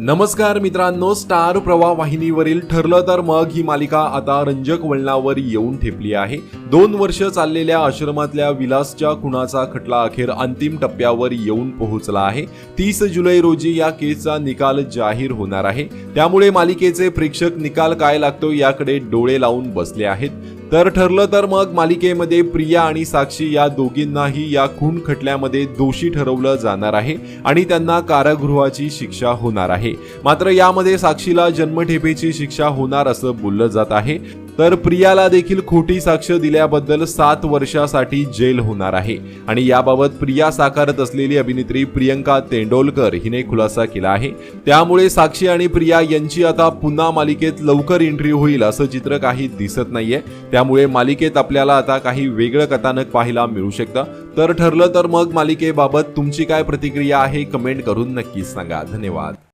नमस्कार मित्रांनो स्टार प्रवाह वाहिनीवरील ठरलं तर मग ही मालिका आता रंजक वळणावर येऊन ठेपली आहे. दोन वर्ष चाललेल्या आश्रमातल्या विलासच्या खुणाचा खटला अखेर अंतिम टप्प्यावर येऊन पोहोचला आहे. तीस जुलै रोजी या केसचा निकाल जाहीर होणार आहे. त्यामुळे मालिकेचे प्रेक्षक निकाल काय लागतो याकडे डोळे लावून बसले आहेत. तर ठरलं तर मग मालिकेमध्ये प्रिया आणि साक्षी या दोघींनाही या खून खटल्यामध्ये दोषी ठरवलं जाणार आहे आणि त्यांना कारागृहाची शिक्षा होणार आहे. मात्र यामध्ये साक्षीला जन्मठेपेची शिक्षा होणार असं बोललं जात आहे. तर प्रियाला देखील खोटी साक्ष दिल्याबद्दल सात वर्षासाठी जेल होणार आहे. आणि याबाबत प्रिया साकारत असलेली अभिनेत्री प्रियंका तेंडोलकर हिने खुलासा केला आहे. त्यामुळे साक्षी आणि प्रिया यांची आता पुन्हा मालिकेत लवकर एंट्री होईल असं चित्र काही दिसत नाहीये. त्यामुळे मालिकेत आपल्याला आता काही वेगळं कथानक पाहायला मिळू शकतं. तर ठरलं तर मग मालिकेबाबत तुमची काय प्रतिक्रिया आहे कमेंट करून नक्कीच सांगा. धन्यवाद.